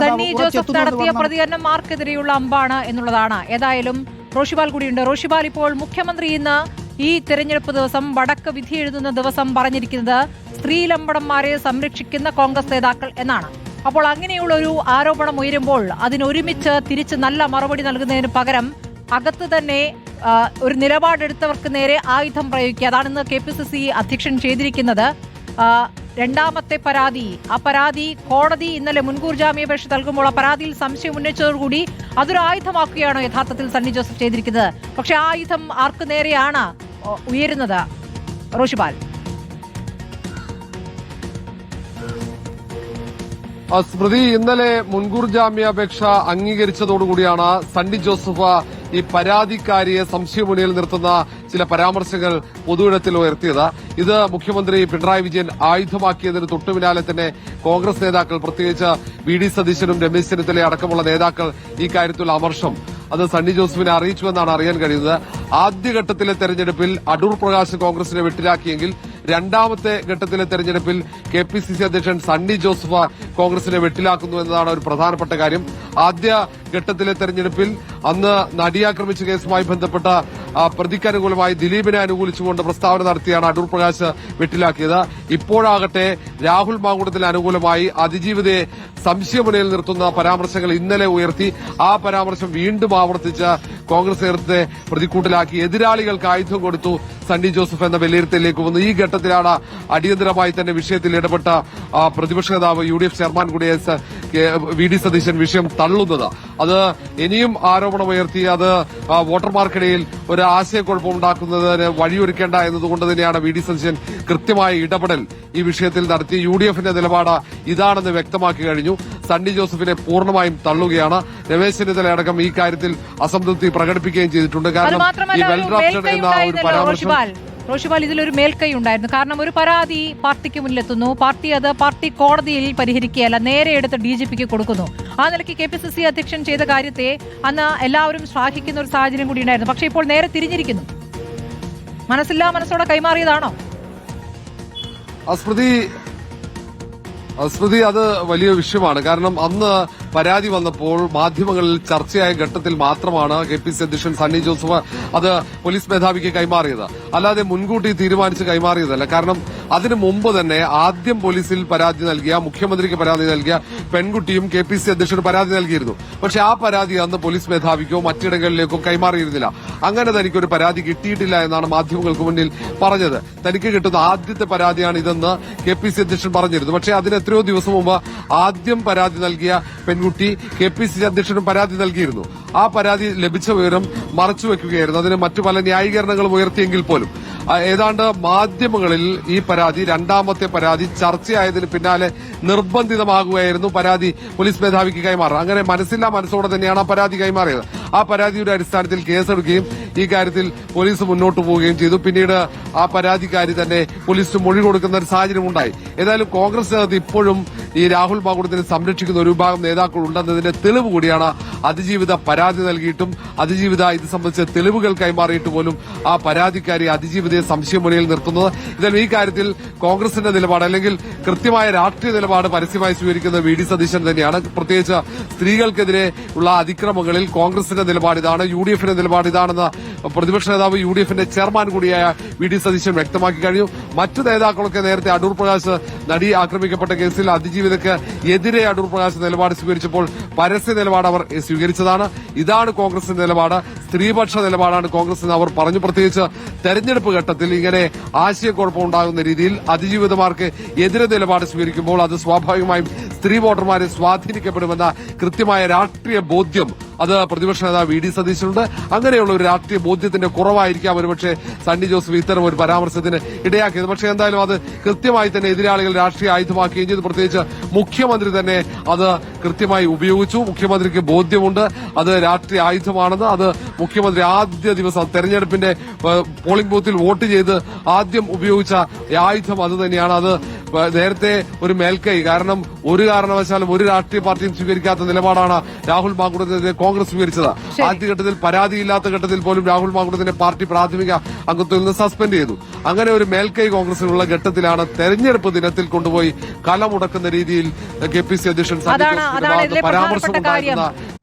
സണ്ണി ജോസഫ് നടത്തിയ പറഞ്ഞാൽ പ്രതികരണം മാർക്കെതിരെയുള്ള അമ്പാണ് എന്നുള്ളതാണ്. ഏതായാലും റോഷിബാൽ കൂടിയുണ്ട്. റോഷിബാൽ ഇപ്പോൾ മുഖ്യമന്ത്രി ഇന്ന് ഈ തെരഞ്ഞെടുപ്പ് ദിവസം വടക്ക് വിധി എഴുതുന്ന ദിവസം പറഞ്ഞിരിക്കുന്നത് സ്ത്രീലമ്പടന്മാരെ സംരക്ഷിക്കുന്ന കോൺഗ്രസ് നേതാക്കൾ എന്നാണ്. അപ്പോൾ അങ്ങനെയുള്ള ഒരു ആരോപണം ഉയരുമ്പോൾ അതിനൊരുമിച്ച് തിരിച്ച് നല്ല മറുപടി നൽകുന്നതിന് പകരം അകത്ത് തന്നെ ഒരു നിലപാടെടുത്തവർക്ക് നേരെ ആയുധം പ്രയോഗിക്കുക. അതാണ് ഇന്ന് കെ പി സി സി അധ്യക്ഷൻ ചെയ്തിരിക്കുന്നത്. രണ്ടാമത്തെ പരാതി. ആ പരാതി കോടതി ഇന്നലെ മുൻകൂർ ജാമ്യാപേക്ഷ നൽകുമ്പോൾ ആ പരാതിയിൽ സംശയം ഉന്നയിച്ചതോടുകൂടി അതൊരു ആയുധമാക്കുകയാണോ യഥാർത്ഥത്തിൽ സണ്ണി ജോസഫ് ചെയ്തിരിക്കുന്നത്. പക്ഷെ ആ ആയുധം ആർക്ക് നേരെയാണ് ഉയരുന്നത്? റോഷിപാൽ. സ്മൃതി ഇന്നലെ മുൻകൂർ ജാമ്യാപേക്ഷ അംഗീകരിച്ചതോടുകൂടിയാണ് സണ്ണി ജോസഫ് ഈ പരാതിക്കാരിയെ സംശയമുണിയിൽ നിർത്തുന്ന ചില പരാമർശങ്ങൾ പൊതുവിടത്തിൽ ഉയർത്തിയത്. ഇത് മുഖ്യമന്ത്രി പിണറായി വിജയൻ ആയുധമാക്കിയതിന് തൊട്ടുപിന്നാലെ തന്നെ കോൺഗ്രസ് നേതാക്കൾ പ്രത്യേകിച്ച് വി ഡി സതീശനും രമേശ് ചെന്നിത്തല അടക്കമുള്ള നേതാക്കൾ ഈ കാര്യത്തിൽ അമർഷം. അത് സണ്ണി ജോസഫിനെ അറിയിച്ചുവെന്നാണ് അറിയാൻ കഴിയുന്നത്. ആദ്യഘട്ടത്തിലെ തെരഞ്ഞെടുപ്പിൽ അടൂർ പ്രകാശ് കോൺഗ്രസിനെ വെട്ടിലാക്കിയെങ്കിൽ രണ്ടാമത്തെ ഘട്ടത്തിലെ തെരഞ്ഞെടുപ്പിൽ കെ പി സി സി അധ്യക്ഷൻ സണ്ണി ജോസഫ് കോൺഗ്രസിനെ വെട്ടിലാക്കുന്നു എന്നതാണ് ഒരു പ്രധാനപ്പെട്ട കാര്യം. ആദ്യ ഘട്ടത്തിലെ തെരഞ്ഞെടുപ്പിൽ അന്ന് നടിയാക്രമിച്ച കേസുമായി ബന്ധപ്പെട്ട ആ, പ്രതിക്ക് അനുകൂലമായി ദിലീപിനെ അനുകൂലിച്ചുകൊണ്ട് പ്രസ്താവന നടത്തിയാണ് അടൂർ പ്രകാശ് വെട്ടിലാക്കിയത്. ഇപ്പോഴാകട്ടെ രാഹുൽ മാങ്കുടത്തിന് അനുകൂലമായി അതിജീവിതയെ സംശയമുനയിൽ നിർത്തുന്ന പരാമർശങ്ങൾ ഇന്നലെ ഉയർത്തി. ആ പരാമർശം വീണ്ടും ആവർത്തിച്ച കോൺഗ്രസ് നേതൃത്വത്തെ പ്രതിക്കൂട്ടിലാക്കി. എതിരാളികൾക്ക് ആയുധം കൊടുത്തു സണ്ണി ജോസഫ് എന്ന വിലയിരുത്തലിലേക്ക് വന്നു. ഈ ഘട്ടത്തിലാണ് അടിയന്തരമായി തന്നെ വിഷയത്തിൽ ഇടപെട്ട പ്രതിപക്ഷ നേതാവ് യു ഡി എഫ് ചെയർമാൻ കൂടിയ വി ഡി സതീശൻ വിഷയം തള്ളുന്നത്. അത് ഇനിയും ആരോപണം ഉയർത്തി അത് വോട്ടർമാർക്കിടയിൽ ഒരു ആശയക്കുഴപ്പം ഉണ്ടാക്കുന്നതിന് വഴിയൊരുക്കേണ്ട എന്നതുകൊണ്ട് തന്നെയാണ് വി ഡി സതീശൻ കൃത്യമായ ഇടപെടൽ ഈ വിഷയത്തിൽ നടത്തി. യു ഡി എഫിന്റെ നിലപാട് ഇതാണെന്ന് വ്യക്തമാക്കി കഴിഞ്ഞു. സണ്ണി ജോസഫിനെ പൂർണമായും തള്ളുകയാണ്. രമേശ് ചെന്നിത്തല അടക്കം ഈ കാര്യത്തിൽ അസംതൃപ്തി പ്രകടിപ്പിക്കുകയും ചെയ്തിട്ടുണ്ട്. കാരണം ഈ വെൽ ഡ്രാഫ്റ്റഡ് എന്ന ഒരു പരാമർശം റോഷിപാൽ ഇതിലൊരു മേൽക്കൈ ഉണ്ടായിരുന്നു. കാരണം ഒരു പരാതി പാർട്ടിക്ക് മുന്നിലെത്തുന്നു. പാർട്ടി അത് പാർട്ടി കോടതിയിൽ പരിഹരിക്കുകയല്ല നേരെ എടുത്ത് ഡി ജി പിക്ക് കൊടുക്കുന്നു. ആ നിലയ്ക്ക് കെ പി സി സി അധ്യക്ഷൻ ചെയ്ത കാര്യത്തെ അന്ന് എല്ലാവരും ശ്ലാഘിക്കുന്ന ഒരു സാഹചര്യം കൂടി ഉണ്ടായിരുന്നു. പക്ഷേ ഇപ്പോൾ നേരെ തിരിഞ്ഞിരിക്കുന്നു. മനസ്സില്ലാ മനസ്സോടെ കൈമാറിയതാണോ? സ്മൃതി സ്മൃതി അത് വലിയ വിഷയമാണ്. കാരണം അന്ന് പരാതി വന്നപ്പോൾ മാധ്യമങ്ങളിൽ ചർച്ചയായ ഘട്ടത്തിൽ മാത്രമാണ് കെ പി സി അധ്യക്ഷൻ സണ്ണി ജോസഫ് അത് പോലീസ് മേധാവിക്ക് കൈമാറിയത്. അല്ലാതെ മുൻകൂട്ടി തീരുമാനിച്ച് കൈമാറിയതല്ല. കാരണം അതിനു മുമ്പ് തന്നെ ആദ്യം പോലീസിൽ പരാതി നൽകിയ മുഖ്യമന്ത്രിക്ക് പരാതി നൽകിയ പെൺകുട്ടിയും കെ പി സി അധ്യക്ഷന് പരാതി നൽകിയിരുന്നു. പക്ഷെ ആ പരാതി അന്ന് പോലീസ് മേധാവിക്കോ മറ്റിടങ്ങളിലേക്കോ കൈമാറിയിരുന്നില്ല. അങ്ങനെ തനിക്ക് ഒരു പരാതി കിട്ടിയിട്ടില്ല എന്നാണ് മാധ്യമങ്ങൾക്ക് മുന്നിൽ പറഞ്ഞത്. തനിക്ക് കിട്ടുന്ന ആദ്യത്തെ പരാതിയാണ് ഇതെന്ന് കെ പി സി അധ്യക്ഷൻ പറഞ്ഞിരുന്നു. പക്ഷെ അതിന് എത്രയോ ദിവസം മുമ്പ് ആദ്യം പരാതി നൽകിയ പെൺകുട്ടി കെ പി സി അധ്യക്ഷനും പരാതി നൽകിയിരുന്നു. ആ പരാതി ലഭിച്ച വിവരം മറച്ചുവെക്കുകയായിരുന്നു. അതിന് മറ്റു പല ന്യായീകരണങ്ങളും ഉയർത്തിയെങ്കിൽ പോലും. ഏതാണ്ട് മാധ്യമങ്ങളിൽ ഈ പരാതി രണ്ടാമത്തെ പരാതി ചർച്ചയായതിന് പിന്നാലെ നിർബന്ധിതമാകുകയായിരുന്നു പരാതി പോലീസ് മേധാവിക്ക് കൈമാറുക അങ്ങനെ മനസ്സില്ലാ മനസ്സോടെ തന്നെയാണ് ആ പരാതി കൈമാറിയത്. ആ പരാതിയുടെ അടിസ്ഥാനത്തിൽ കേസെടുക്കുകയും ഈ കാര്യത്തിൽ പോലീസ് മുന്നോട്ട് പോവുകയും ചെയ്തു. പിന്നീട് ആ പരാതിക്കാരി തന്നെ പോലീസ് മൊഴി കൊടുക്കുന്ന ഒരു സാഹചര്യം ഉണ്ടായി ഏതായാലും കോൺഗ്രസ് ഇപ്പോഴും ഈ രാഹുൽ മാകുടത്തിനെ സംരക്ഷിക്കുന്ന ഒരു വിഭാഗം നേതാക്കൾ ഉണ്ടെന്നതിന്റെ തെളിവ് കൂടിയാണ് അതിജീവിത പരാതി നൽകിയിട്ടും അതിജീവിത ഇത് സംബന്ധിച്ച തെളിവുകൾ കൈമാറിയിട്ട് പോലും ആ പരാതിക്കാരി അതിജീവിതയെ സംശയമൊഴിയിൽ നിർത്തുന്നത്. ഇതായാലും ഈ കാര്യത്തിൽ കോൺഗ്രസിന്റെ നിലപാട് അല്ലെങ്കിൽ കൃത്യമായ രാഷ്ട്രീയ നിലപാട് പരസ്യമായി സ്വീകരിക്കുന്ന വി ഡി സതീശൻ തന്നെയാണ്. പ്രത്യേകിച്ച് സ്ത്രീകൾക്കെതിരെ ഉള്ള അതിക്രമങ്ങളിൽ കോൺഗ്രസിന്റെ നിലപാട് ഇതാണ് യു ഡി എഫിന്റെ നിലപാട് ഇതാണെന്ന് പ്രതിപക്ഷ നേതാവ് യു ഡി എഫിന്റെ ചെയർമാൻ കൂടിയായ വി ഡി സതീശൻ വ്യക്തമാക്കി കഴിഞ്ഞു. മറ്റു നേതാക്കളൊക്കെ നേരത്തെ അടൂർ പ്രകാശ് നടി ആക്രമിക്കപ്പെട്ട കേസിൽ അതിജീവിതയ്ക്ക് എതിരെ അടൂർ പ്രകാശ് നിലപാട് സ്വീകരിച്ചപ്പോൾ പരസ്യ നിലപാട് അവർ സ്വീകരിച്ചതാണ്. ഇതാണ് കോൺഗ്രസിന്റെ നിലപാട്. സ്ത്രീപക്ഷ നിലപാടാണ് കോൺഗ്രസ് എന്ന് അവർ പറഞ്ഞു. പ്രത്യേകിച്ച് തെരഞ്ഞെടുപ്പ് ഘട്ടത്തിൽ ഇങ്ങനെ ആശയക്കുഴപ്പം ഉണ്ടാകുന്ന രീതിയിൽ അതിജീവിതമാർക്ക് എതിരെ നിലപാട് സ്വീകരിക്കുമ്പോൾ അത് സ്വാഭാവികമായും സ്ത്രീ വോട്ടർമാരെ സ്വാധീനിക്കപ്പെടുമെന്ന കൃത്യമായ രാഷ്ട്രീയ ബോധ്യം അത് പ്രതിപക്ഷ നേതാവ് വി ഡി സതീശനുണ്ട്. അങ്ങനെയുള്ള ഒരു രാഷ്ട്രീയ ബോധ്യത്തിന്റെ കുറവായിരിക്കാം ഒരുപക്ഷെ സണ്ണി ജോസഫ് ഇത്തരം ഒരു പരാമർശത്തിന് ഇടയാക്കിയത്. പക്ഷേ എന്തായാലും അത് കൃത്യമായി തന്നെ എതിരാളികൾ രാഷ്ട്രീയ ആയുധമാക്കുകയും ചെയ്തു പ്രത്യേകിച്ച് മുഖ്യമന്ത്രി തന്നെ അത് കൃത്യമായി ഉപയോഗിച്ചു. മുഖ്യമന്ത്രിക്ക് ബോധ്യമുണ്ട്. അത് രാഷ്ട്രീയ ആയുധമാണെന്ന്. അത് മുഖ്യമന്ത്രി ആദ്യ ദിവസം തെരഞ്ഞെടുപ്പിന്റെ പോളിംഗ് ബൂത്തിൽ വോട്ട് ചെയ്ത് ആദ്യം ഉപയോഗിച്ച ആയുധം അത് തന്നെയാണ്. അത് നേരത്തെ ഒരു മേൽക്കൈ കാരണം ഒരു കാരണവശാലും ഒരു രാഷ്ട്രീയ പാർട്ടിയും സ്വീകരിക്കാത്ത നിലപാടാണ് രാഹുൽ മാങ്കുടത്തിനെതിരെ കോൺഗ്രസ് സ്വീകരിച്ചത്. ആദ്യഘട്ടത്തിൽ പരാതിയില്ലാത്ത ഘട്ടത്തിൽ പോലും രാഹുൽ മാങ്കുടത്തിന്റെ പാർട്ടി പ്രാഥമിക അംഗത്വത്തിൽ നിന്ന് സസ്പെൻഡ് ചെയ്തു. അങ്ങനെ ഒരു മേൽക്കൈ കോൺഗ്രസിനുള്ള ഘട്ടത്തിലാണ് തെരഞ്ഞെടുപ്പ് ദിനത്തിൽ കൊണ്ടുപോയി കലമുടക്കുന്ന രീതിയിൽ കെ പി സി അധ്യക്ഷൻ സണ്ണി അതാണ് ജോസഫിന്റെ അതാണ് ഭാഗത്ത് ഇതിലെ പരാമർശം കാര്യം. ഉണ്ടായിരുന്ന